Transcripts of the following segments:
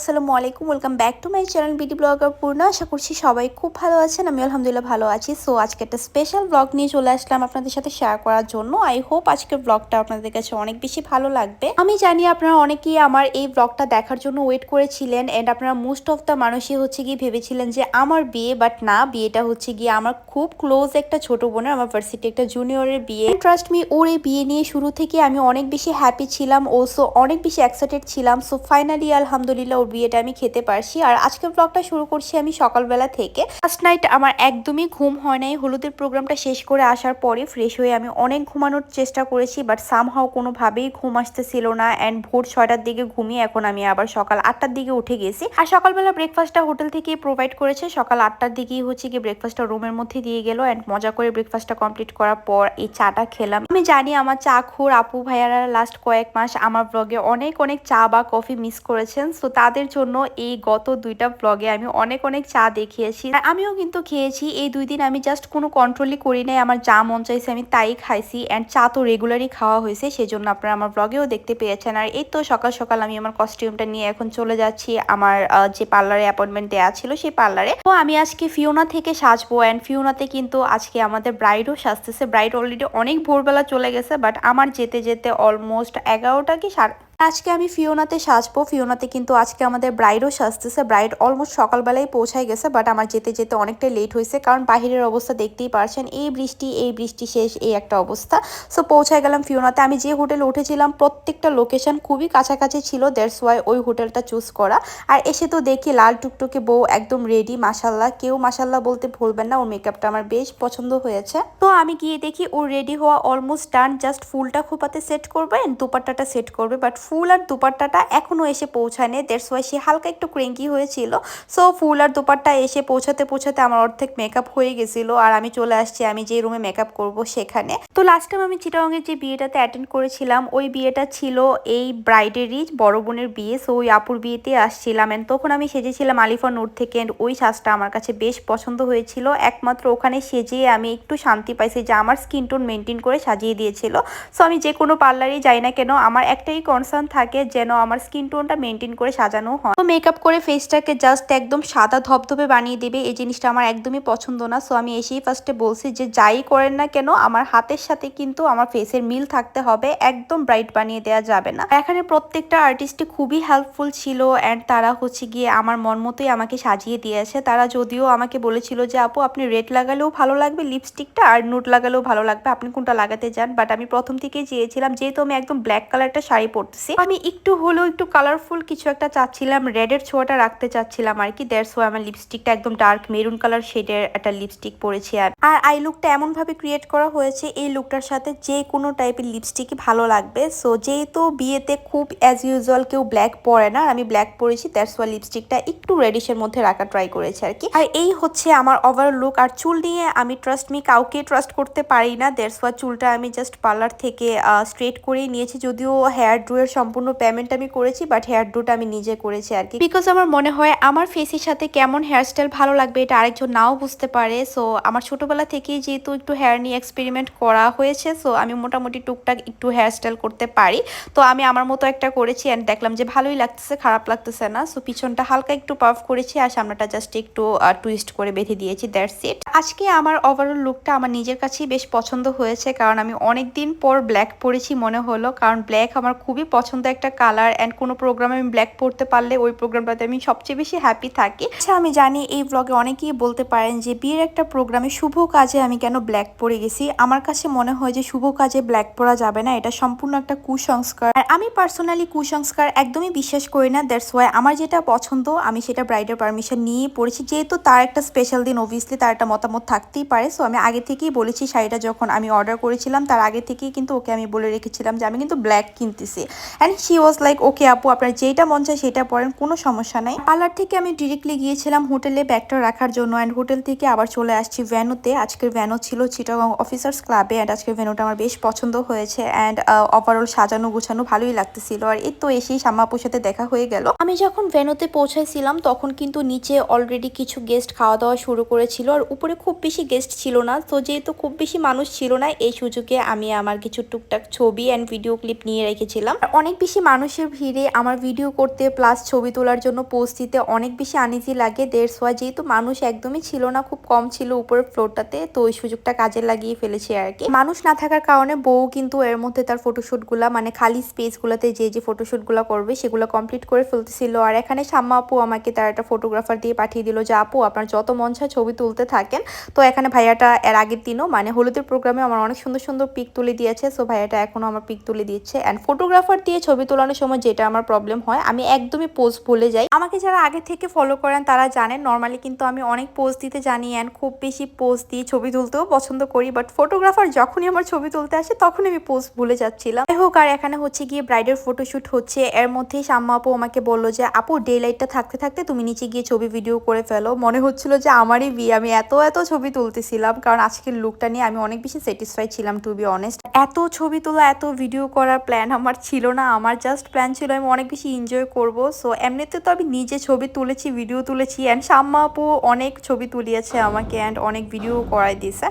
আসসালামু আলাইকুম, welcome back to my channel BD blogger Purno. আশা করছি সবাই খুব ভালো আছেন আমি আলহামদুলিল্লাহ ভালো আছি। সো, আজকে একটা স্পেশাল ব্লগ নিয়ে চলে আসলাম আপনাদের সাথে শেয়ার করার জন্য। আই হোপ আজকের ব্লগটা আপনাদের কাছে অনেক বেশি ভালো লাগবে। আমি জানি আপনারা অনেকেই আমার এই ব্লগটা দেখার জন্য ওয়েট করেছিলেন অ্যান্ড আপনারা মোস্ট অফ দ্য মানুষই হচ্ছে গিয়ে ভেবেছিলেন যে আমার বিয়ে বাট না, বিয়েটা হচ্ছে গিয়ে আমার খুব ক্লোজ একটা ছোট বোনের, আমার ভার্সিটি একটা জুনিয়রের বিয়ে। ট্রাস্ট মি ওর এই বিয়ে নিয়ে শুরু থেকে আমি অনেক বেশি হ্যাপি ছিলাম ও সো অনেক বেশি এক্সাইটেড ছিলাম। সো ফাইনালি আলহামদুলিল্লাহ, ওর বিয়েটা আমি খেতে পারছি। আর আজকের ব্লগটা শুরু করছি আমি সকালবেলা থেকে। ফার্স্ট নাইট আমার একদমই ঘুম হয় নাই। হলুদের প্রোগ্রামটা শেষ করে আসার পরে ফ্রেশ হয়ে আমি অনেক ঘুমানোর চেষ্টা করেছি বাট সামহাও কোনোভাবেই ঘুম আসতেছিল না। অ্যান্ড ভোর ছয়টার দিকে ঘুমিয়ে এখন আমি আবার সকাল আটটার দিকে উঠে গেছি। আর সকালবেলা ব্রেকফাস্টটা হোটেল থেকে প্রোভাইড করেছে। সকাল আটটার দিকেই হচ্ছে কি ব্রেকফাস্টটা রুমের মধ্যে দিয়ে গেল। অ্যান্ড মজা করে ব্রেকফাস্টটা কমপ্লিট করার পর এই চাটা খেলাম। আমি জানি আমার চা খোর আপু ভাইয়ারা লাস্ট কয়েক মাস আমার ব্লগে অনেক অনেক চা বা কফি মিস করেছেন। সো তাদের জন্য এই গত দুইটা ব্লগে আমি অনেক অনেক চা দেখিয়েছি। আর আমিও কিন্তু খেয়েছি। এই দুই দিন আমি জাস্ট কোনো কন্ট্রোলই করি নাই। আমার যা মন চাইছে আমি তাই খাইছি। অ্যান্ড চা তো রেগুলারই খাওয়া হয়েছে, সেজন্য আপনারা আমার ব্লগেও দেখতে পেয়েছেন। আর এই তো সকাল সকাল আমি আমার কস্টিউমটা নিয়ে এখন চলে যাচ্ছি। আমার যে পার্লারে অ্যাপয়েন্টমেন্ট দেওয়া ছিল সেই পার্লারে তো আমি আজকে ফিওনা থেকে সাজবো। অ্যান্ড ফিওনাতে কিন্তু আজকে আমাদের ব্রাইডও সাজতেছে। ব্রাইড অলরেডি অনেক ভোরবেলা চলে গেছে বাট আমার যেতে যেতে অলমোস্ট এগারোটা কি সাড়ে আজকে আমি ফিওনাতে সাজবো। ফিওনাতে কিন্তু আজকে আমাদের ব্রাইডও সাজতেছে। ব্রাইড অলমোস্ট সকালবেলায় পৌঁছায় গেছে বাট আমার যেতে যেতে অনেকটাই লেট হয়েছে, কারণ বাহিরের অবস্থা দেখতেই পারছেন, এই বৃষ্টি এই বৃষ্টি শেষ, এই একটা অবস্থা। সো পৌঁছায় গেলাম ফিওনাতে। আমি যে হোটেলে উঠেছিলাম, প্রত্যেকটা লোকেশন খুবই কাছাকাছি ছিল দ্যাটস ওয়াই ওই হোটেলটা চুজ করা। আর এসে তো দেখি লাল টুকটুকে বউ একদম রেডি মাসাল্লাহ কেউ মাসাল্লাহ বলতে ভুলবেন না, ওর মেকআপটা আমার বেশ পছন্দ হয়েছে। তো আমি গিয়ে দেখি ওর রেডি হওয়া অলমোস্ট ডান জাস্ট ফুলটা খোপাতে সেট করবে দুপাট্টাটা সেট করবে বাট ফুল আর দুপাট্টাটা এখনও এসে পৌঁছায়নি। দ্যাটস ওয়াই সে হালকা একটু ক্রেঙ্কি হয়েছিল। সো ফুল আর দুপাট্টা এসে পৌঁছাতে পৌঁছাতে আমার অর্ধেক মেকআপ হয়ে গেছিল আর আমি চলে আসছি, আমি যে রুমে মেকআপ করব সেখানে। তো লাস্ট টাইম আমি চিটাগংয়ের যে বিয়েটাতে অ্যাটেন্ড করেছিলাম, ওই বিয়েটা ছিল এই ব্রাইডেরই বড় বোনের বিয়ে। সো ওই আপুর বিয়েতে আসছিলাম and তখন আমি সেজেছিলাম আলিফা নোট থেকে and ওই সাজটা আমার কাছে বেশ পছন্দ হয়েছিল। একমাত্র ওখানে সেজে আমি একটু শান্তি পাইছি যে আমার স্কিন টোন মেনটেন করে সাজিয়ে দিয়েছিল। সো আমি যে কোনো পার্লারেই যাই না কেন, আমার একটাই কনসার্ন থাকে যেন আমার স্কিন টোনটা মেনটেন করে সাজানো হয়। তো মেকআপ করে ফেসটাকে জাস্ট একদম সাদা ধপধপে বানিয়ে দেবে, এই জিনিসটা আমার একদমই পছন্দ না। সো আমি এসেই ফার্স্টে বলছি যে যাই করেন না কেন, আমার হাতের সাথে কিন্তু আমার ফেসের মিল থাকতে হবে, একদম ব্রাইট বানিয়ে দেওয়া যাবে না। এখানে প্রত্যেকটা আর্টিস্টই খুবই হেল্পফুল ছিল অ্যান্ড তারা হচ্ছে গিয়ে আমার মন মতোই আমাকে সাজিয়ে দিয়েছে। তারা যদিও আমাকে বলেছিল যে, আপু, আপনি রেড লাগালেও ভালো লাগবে লিপস্টিকটা আর নুট লাগালেও ভালো লাগবে। আপনি কোনটা লাগাতে চান? বাট আমি প্রথম থেকেই চেয়েছিলাম, যেহেতু আমি একদম ব্ল্যাক কালারটা শাড়ি পরতেছি আমি একটু হলেও একটু কালারফুল কিছু একটা চাচ্ছিলাম রেডের ছোঁয়াটা রাখতে চাচ্ছিলাম আর কি। দ্যাটস ওয়াই আমার লিপস্টিকটা একদম ডার্ক মেরুন কালার শেডের একটা লিপস্টিক পরেছি আর আই লুকটা এমন ভাবে ক্রিয়েট করা হয়েছে, এই লুকটার সাথে যে কোনো টাইপের লিপস্টিকই ভালো লাগবে। সো যেহেতু বিয়েতে খুব অ্যাজ ইউজুয়াল কেউ ব্ল্যাক পরে না, আমি ব্ল্যাক পরেছি দ্যাটস ওয়াই লিপস্টিকটা একটু রেডিশের মধ্যে রাখা ট্রাই করেছি আর কি। আর এই হচ্ছে আমার ওভারঅল লুক আর চুল নিয়ে আমি ট্রাস্ট মি কাউকে ট্রাস্ট করতে পারি না। দ্যাটস ওয়াই চুলটা আমি জাস্ট পার্লার থেকে স্ট্রেট করেই নিয়েছি। যদিও হেয়ার ড্রু এর সম্পূর্ণ পেমেন্ট আমি করেছি বাট হেয়ার ড্রুটা আমি নিজে করেছি আর কি। বিকজ আমার মনে হয় আমার ফেসের সাথে কেমন হেয়ারস্টাইল ভালো লাগবে এটা আরেকজন নাও বুঝতে পারে। সো আমার ছোটবেলা থেকেই যেহেতু একটু হেয়ার নিয়ে এক্সপেরিমেন্ট করা হয়েছে সো আমি মোটামুটি টুকটাক একটু হেয়ারস্টাইল করতে পারি। তো আমি আমার মতো একটা করেছি অ্যান্ড দেখলাম যে ভালোই লাগতেছে, খারাপ লাগতেছে না। সো পিছনটা হালকা একটু পাফ করেছি আর সামনেটা জাস্ট একটু টুইস্ট করে বেঁধে দিয়েছি দ্যাটস ইট আজকে আমার ওভারঅল লুকটা আমার নিজের কাছেই বেশ পছন্দ হয়েছে, কারণ আমি অনেক দিন পর ব্ল্যাক পরেছি মনে হলো, কারণ ব্ল্যাক আমার খুবই পছন্দ একটা কালার অ্যান্ড কোনো প্রোগ্রামে আমি ব্ল্যাক পরতে পারলে ওই প্রোগ্রামটাতে আমি সবচেয়ে বেশি হ্যাপি থাকি। আচ্ছা আমি জানি এই ব্লগে অনেকেই বলতে পারেন যে, বিয়ের একটা প্রোগ্রামে শুভ কাজে আমি কেন ব্ল্যাক পরে গেছি? আমার কাছে মনে হয় যে, শুভ কাজে ব্ল্যাক পরা যাবে না, এটা সম্পূর্ণ একটা কুসংস্কার। আর আমি পার্সোনালি কুসংস্কার একদমই বিশ্বাস করি না দ্যাটস ওয়াই আমার যেটা পছন্দ, আমি সেটা ব্রাইডের পারমিশন নিয়ে পড়েছি। যেহেতু তার একটা স্পেশাল দিন অবভিয়াসলি তার একটা মতামত থাকতেই পারে সো আমি আগে থেকেই বলেছি শাড়িটা যখন আমি অর্ডার করেছিলাম, তার আগে থেকেই কিন্তু ওকে আমি বলে রেখেছিলাম যে, আমি কিন্তু black কিনতেছি। And she was like okay আপু, আপনার যেটা মন চায় সেটা পরেন কোনো সমস্যা নাই। পার্লার থেকে আমি ডিরেক্টলি গিয়েছিলাম হোটেলে ব্যাগটা রাখার জন্য অ্যান্ড হোটেল থেকে আবার চলে আসছি ভ্যানুতে আজকের ভ্যানও ছিল চিটাগং অফিসার্স ক্লাবে অ্যান্ড আজকের ভ্যানুটা আমার বেশ পছন্দ হয়েছে অ্যান্ড ওভারঅল সাজানো গুছানো ভালোই লাগতেছিল। আর এই তো এসেই শাম্মাপুর সাথে দেখা হয়ে গেল। আমি যখন ভ্যানুতে পৌঁছাইছিলাম, তখন কিন্তু নিচে অলরেডি কিছু গেস্ট খাওয়া দাওয়া শুরু করেছিল। আর উপরে খুব বেশি গেস্ট ছিল না। তো যেহেতু খুব বেশি মানুষ ছিল না, এই সুযোগে আমি আমার কিছু টুকটাক ছবি অ্যান্ড ভিডিও ক্লিপ নিয়ে রেখেছিলাম। অনেক বেশি মানুষের ভিড়ে আমার ভিডিও করতে প্লাস ছবি তোলার জন্য পোস্ট দিতে অনেক বেশি আনিজি লাগে। দেড় সোয়া যেহেতু মানুষ একদমই ছিল না, খুব কম ছিল উপরের ফ্লোরটাতে তো ওই সুযোগটা কাজে লাগিয়ে ফেলেছে আর কি। মানুষ না থাকার কারণে বউ কিন্তু এর মধ্যে তার ফটোশুটগুলা মানে খালি স্পেস গুলাতে যে যে ফটোশুটগুলা করবে, সেগুলো কমপ্লিট করে ফেলতেছিল। আর এখানে সাম্মা আপু আমাকে তার একটা ফটোগ্রাফার দিয়ে পাঠিয়ে দিল যে, আপু, আপনার যত মন চায় ছবি তুলতে থাকেন। তো এখানে ভাইয়াটা এর আগের দিনও মানে হলুদের প্রোগ্রামে আমার অনেক সুন্দর সুন্দর পিক তুলে দিয়েছে। সো ভাইয়াটা এখনও আমার পিক তুলে দিচ্ছে। অ্যান্ড ফটোগ্রাফার দিয়ে ছবি তোলানোর সময় যেটা আমার প্রবলেম হয়, আমি একদমই পোজ ভুলে যাই। আমাকে যারা আগে থেকে ফলো করেন তারা জানেন নর্মালি কিন্তু আমি অনেক পোজ দিতে জানি অ্যান্ড খুব বেশি পোজ দিয়ে ছবি তুলতেও পছন্দ করি বাট ফটোগ্রাফার যখনই আমার ছবি তুলতে আসে, তখনই আমি পোজ ভুলে যাচ্ছিলাম। যাই হোক, আর এখানে হচ্ছে গিয়ে ব্রাইডের ফটোশ্যুট হচ্ছে। এর মধ্যেই শাম্মা আপু আমাকে বলল যে, আপু ডে লাইটটা থাকতে থাকতে তুমি নিচে গিয়ে ছবি ভিডিও করে ফেলো। মনে হচ্ছিল যে আমারই বিয়ে, আমি এত এত ছবি তুলতেছিলাম, কারণ আজকের লুকটা নিয়ে আমি অনেক বেশি স্যাটিসফাই ছিলাম টু বি অনেস্ট এত ছবি তোলা, এত ভিডিও করার প্ল্যান আমার ছিল না। আমার জাস্ট প্ল্যান ছিল আমি অনেক বেশি এনজয় করব। সো এমনিতে তো আমি নিজে ছবি তুলেছি ভিডিও তুলেছি অ্যান্ড শাম্মা আপু অনেক ছবি তুলিয়েছে আমাকে অ্যান্ড অনেক ভিডিও করাই দিয়েছে।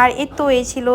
আর এর তো এই ছিল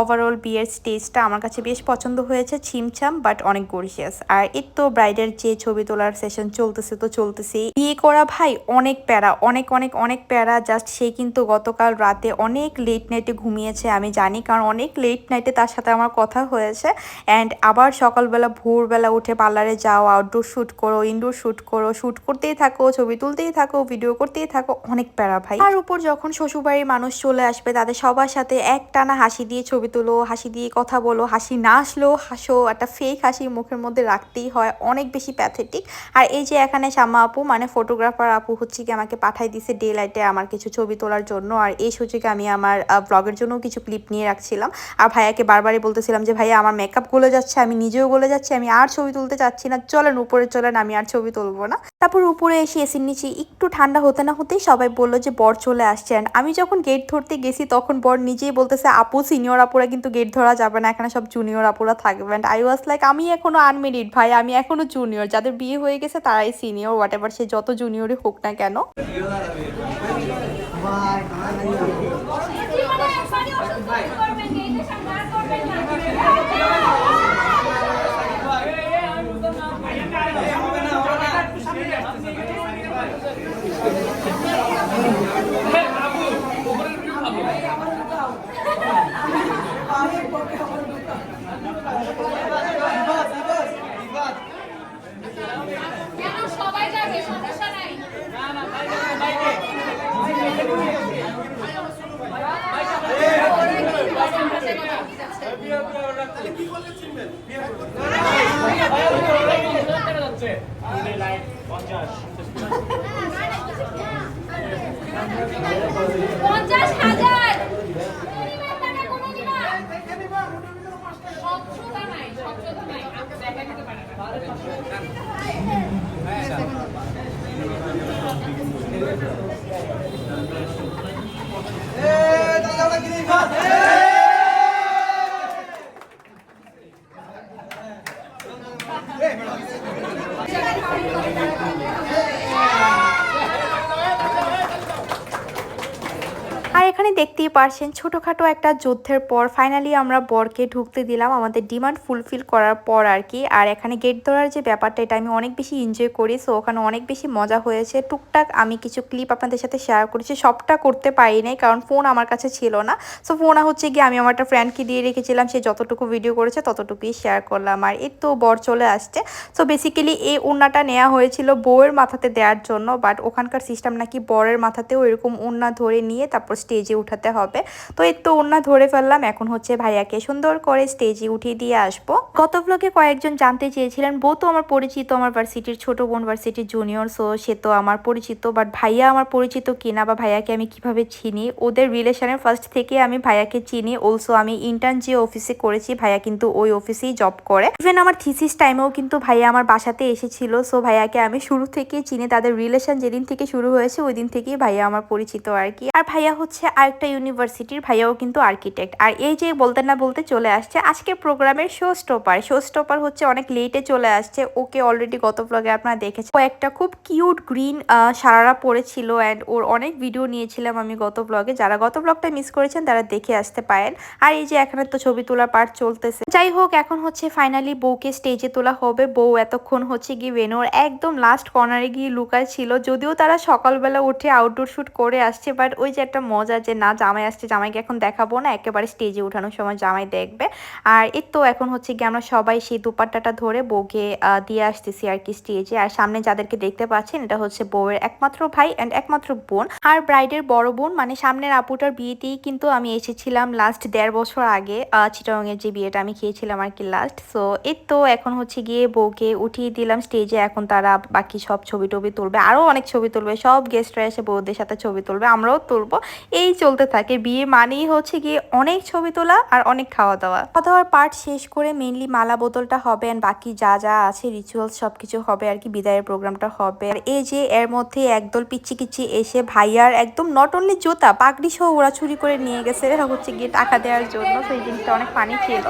ওভারঅল বিয়ের স্টেজটা আমার কাছে বেশ পছন্দ হয়েছে, ছিমছাম বাট অনেক গর্জিয়াস আর এর তো ব্রাইডের যে ছবি তোলার সেশন চলতেছে তো চলতেছে। বিয়ে করা ভাই অনেক প্যারা, অনেক অনেক অনেক প্যারা জাস্ট সে কিন্তু গতকাল রাতে অনেক লেট নাইটে ঘুমিয়েছে, আমি জানি, কারণ অনেক লেট নাইটে তার সাথে আমার কথা হয়েছে। অ্যান্ড আবার সকালবেলা ভোরবেলা উঠে পার্লারে যাও আউটডোর শ্যুট করো ইনডোর শ্যুট করো শ্যুট করতেই থাকো, ছবি তুলতেই থাকো ভিডিও করতেই থাকো, অনেক প্যারা ভাই। আর উপর যখন শ্বশুরবাড়ির মানুষ চলে আসবে, তাদের সবার সাথে এক টানা হাসি দিয়ে ছবি তুলো, হাসি দিয়ে কথা বলো, হাসি না আসলেও হাসো, একটা ফেক হাসি মুখের মধ্যে রাখতেই হয়, অনেক বেশি প্যাথেটিক আর এই যে এখানে শ্যামা আপু মানে ফটোগ্রাফার আপু হচ্ছে কি আমাকে পাঠাই দিছে ডে লাইটে আমার কিছু ছবি তোলার জন্য। আর এই সুযোগে আমি আমার ব্লগের জন্য কিছু ক্লিপ নিয়ে রাখছিলাম। আর ভাইয়াকে বারবারই বলতেছিলাম যে, ভাইয়া, আমার মেকআপ গলে যাচ্ছে, আমি নিজেও গলে যাচ্ছি আমি আর ছবি তুলতে চাচ্ছি না চলেন উপরে চলেন আমি আর ছবি তুলবো না তারপর উপরে এসে এসির নিচে একটু ঠান্ডা হতে না হতেই সবাই বলল যে বর চলে আসছেন আমি যখন গেট ধরতে গেছি তখন বর নিজেই বলতেছে আপু সিনিয়র আপুরা কিন্তু গেট ধরা যাবে না এখানে সব জুনিয়র আপুরা থাকবেন আই ওয়াজ লাইক আমি এখনও আনমেরিড ভাই আমি এখনও জুনিয়র যাদের বিয়ে হয়ে গেছে তারাই সিনিয়র হোয়াট এভার সে যত জুনিয়রই হোক না কেন কেন সবাই যাবে সমস্যা নাই পঞ্চাশ। স্বচ্ছতা নাই স্বচ্ছতা নাই আপনি দেখা দিতে পারেন না। আর এখানে দেখতেই পারছেন। ছোটোখাটো একটা যুদ্ধের পর ফাইনালি আমরা বরকে ঢুকতে দিলাম। আমাদের ডিমান্ড ফুলফিল করার পর আর কি। আর এখানে গেট ধরার যে ব্যাপারটা, এটা আমি অনেক বেশি এনজয় করি। সো ওখানে অনেক বেশি মজা হয়েছে। টুকটাক আমি কিছু ক্লিপ আপনাদের সাথে শেয়ার করেছি। সবটা করতে পারি নাই, কারণ ফোন আমার কাছে ছিল না। সো ফোন হচ্ছে গিয়ে আমি আমার একটা ফ্রেন্ডকে দিয়ে রেখেছিলাম। সে যতটুকু ভিডিও করেছে, ততটুকুই শেয়ার করলাম। আর এই তো বর চলে আসছে। সো বেসিক্যালি এই ওড়নাটা নেওয়া হয়েছিল বউয়ের মাথাতে দেওয়ার জন্য। বাট ওখানকার সিস্টেম নাকি বরের মাথাতেও এরকম ওড়না ধরে নিয়ে তারপর স্টেজে উঠাতে উঠাতে হবে। তো এই তো ওনা ধরে ফেললাম। এখন হচ্ছে ভাইয়াকে সুন্দর করে স্টেজে উঠিয়ে দিয়ে আসব। গত ব্লগে কয়েকজন জানতে চেয়েছিলেন, বউ তো আমার পরিচিত, আমার ভার্সিটির ছোট বোন ভার্সিটির জুনিয়র সো সে তো আমার পরিচিত বাট ভাইয়া আমার পরিচিত কিনা বা ভাইয়াকে আমি কীভাবে চিনি, ওদের রিলেশনের ফার্স্ট থেকে আমি ভাইয়াকে চিনি অলসো আমি ইন্টার্ন যে অফিসে করেছি, ভাইয়া কিন্তু ওই অফিসেই জব করে। ইভেন আমার থিসিস টাইমেও কিন্তু ভাইয়া আমার বাসাতে এসেছিল সো ভাইয়াকে আমি শুরু থেকেই চিনি, তাদের রিলেশন যেদিন থেকে শুরু হয়েছে ওই দিন থেকেই ভাইয়া আমার পরিচিত আর কি। আর ভাইয়া হচ্ছে আরেকটা ইউনিভার্সিটির ভাইয়াও কিন্তু আর্কিটেক্ট আর এই যে বলতে না বলতে চলে আসছে আজকের প্রোগ্রামের শো স্টপার শো স্টপার হচ্ছে অনেক লেটে চলে আসছে। ওকে অলরেডি গত ব্লগে আপনারা দেখেছেন। ও একটা খুব কিউট গ্রিন সারারা পরেছিল অ্যান্ড ওর অনেক ভিডিও নিয়েছিলাম আমি গত ব্লগে যারা গত ব্লগটা মিস করেছেন তারা দেখে আসতে পারেন। আর এই যে এখানে তো ছবি তোলার পার্ট চলতেছে। যাই হোক, এখন হচ্ছে ফাইনালি বউকে স্টেজে তোলা হবে। বউ এতক্ষণ হচ্ছে গিয়ে ভেনোর একদম লাস্ট কর্নারে গিয়ে লুকায় ছিল। যদিও তারা সকালবেলা উঠে আউটডোর শুট করে আসছে বাট ওই যে একটা মজা যে না, জামাই আসছে, জামাইকে এখন দেখাবো না, একেবারে স্টেজে উঠানোর সময় জামাই দেখবে। আর এর তো এখন হচ্ছে গিয়ে আমরা সবাই সেই দুপাট্টাটা ধরে বউকে দিয়ে আসতেছি আর কি স্টেজে আর সামনে যাদেরকে দেখতে পাচ্ছেন, এটা হচ্ছে বউয়ের একমাত্র ভাই অ্যান্ড একমাত্র বোন। আর ব্রাইডের বড় বোন মানে সামনের আপুটার বিয়েতেই কিন্তু আমি এসেছিলাম লাস্ট দেড় বছর আগে চিটংয়ের যে বিয়েটা আমি খেয়েছিলাম আর কি লাস্ট সো এর তো এখন হচ্ছে গিয়ে বউকে উঠিয়ে দিলাম স্টেজে এখন তারা বাকি সব ছবি টবি তুলবে আরও অনেক ছবি তুলবে, সব গেস্টরা এসে বউদের সাথে ছবি তুলবে, আমরাও তুলবো। এই চলতে থাকে। বিয়ে মানেই হচ্ছে গিয়ে অনেক ছবি তোলা আর অনেক খাওয়া দাওয়া। খাওয়া দাওয়ার পার্ট শেষ করে মেনলি মালা বোতলটা হবে and বাকি যা যা আছে রিচুয়ালস সব কিছু হবে আর কি, বিদায়ের প্রোগ্রামটা হবে। আর এই যে এর মধ্যে একদল পিচ্ছি কিচ্ছি এসে ভাইয়ার একদম নট অনলি জোতা, পাগড়ি সহ ওরা চুরি করে নিয়ে গেছে। হচ্ছে গিয়ে টাকা দেওয়ার জন্য, সেই জিনিসটা অনেক পানি ছিল।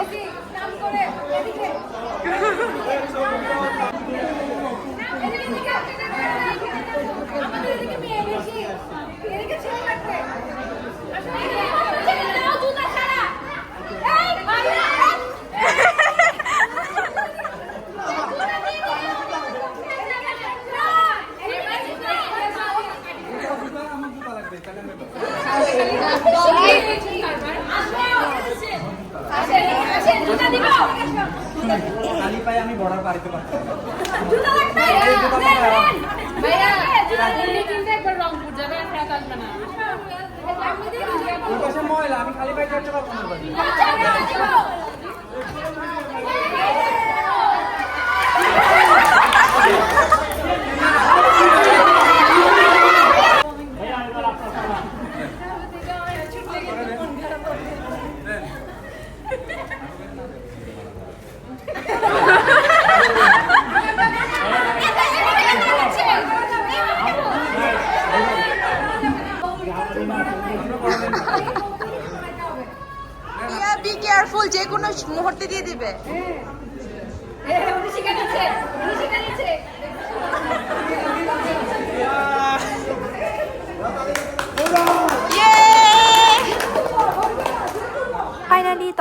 খালি পায়ে আমি বর্ডার পারিতে পারতাম। ময়লা আমি খালি পায়ে চড়তে পারব না ওই পাশে। বি কেয়ারফুল যে কোনো মুহূর্তে দিয়ে দিবে?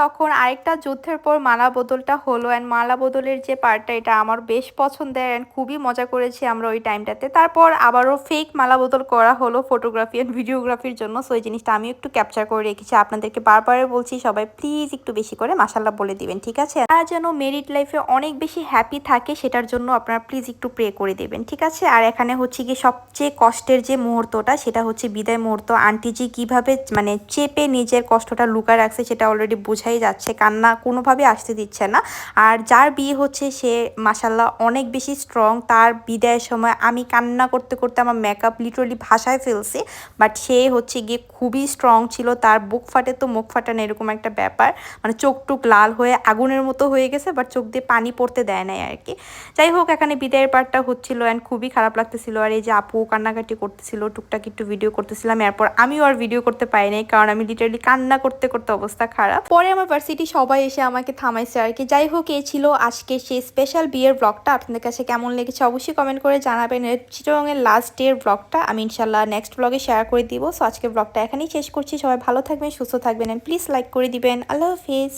তখন আরেকটা যুদ্ধের পর মালা বদলটা হলো অ্যান্ড মালা বদলের যে পার্টটা এটা আমার বেশ পছন্দের অ্যান্ড খুবই মজা করেছি আমরা ওই টাইমটাতে তারপর আবারও ফেক মালা বদল করা হলো ফটোগ্রাফি অ্যান্ড ভিডিওগ্রাফির জন্য। সো এই জিনিসটা আমি একটু ক্যাপচার করে রেখেছি। আপনাদেরকে বারবারে বলছি, সবাই প্লিজ একটু বেশি করে মাসাল্লাহ বলে দিবেন, ঠিক আছে? আর যেন মেরিট লাইফে অনেক বেশি হ্যাপি থাকে, সেটার জন্য আপনারা প্লিজ একটু প্রে করে দেবেন, ঠিক আছে? আর এখানে হচ্ছে গিয়ে সবচেয়ে কষ্টের যে মুহূর্তটা, সেটা হচ্ছে বিদায় মুহূর্ত। আন্টিজি কীভাবে মানে চেপে নিজের কষ্টটা লুকায় রাখছে, সেটা অলরেডি বোঝাই যাচ্ছে, কান্না কোনোভাবে আসতে দিচ্ছে না। আর যার বিয়ে হচ্ছে সে মাসাল্লাহ অনেক বেশি স্ট্রং তার বিদায়ের সময় আমি কান্না করতে করতে আমার মেকআপ লিটারলি ভাষায় ফেলছি বাট সে হচ্ছে গিয়ে খুবই স্ট্রং ছিল, তার বুক ফাটে তো মুখ ফাটানো এরকম একটা ব্যাপার। মানে চোখ টুক লাল হয়ে আগুনের মতো হয়ে গেছে বাট চোখ দিয়ে পানি পড়তে দেয় নাই আর কি। যাই হোক, এখানে বিদায়ের পার্টটা হচ্ছিল অ্যান্ড খুবই খারাপ লাগতেছিল। আর এই যে আপু কান্নাকাটি করতেছিল, টুকটাক একটু ভিডিও করতেছিলাম, এরপর আমিও আর ভিডিও করতে পারি নাই, কারণ আমি লিটারলি কান্না করতে করতে অবস্থা খারাপ। পরে আমার ভার্সিটি সবাই এসে আমাকে থামাইছে আর কি। যাই হোক এই ছিল আজকে সেই স্পেশাল বিয়ের ব্লগটা আপনাদের কাছে কেমন লেগেছে অবশ্যই কমেন্ট করে জানাবেন। চিটরঙের লাস্ট ডের ব্লগটা আমি ইনশাল্লাহ নেক্সট ব্লগে শেয়ার করে দিব। সো আজকে ব্লগটা এখানেই শেষ করছি। সবাই ভালো থাকবেন, সুস্থ থাকবেন প্লিজ লাইক করে দিবেন। আল্লাহ হাফিজ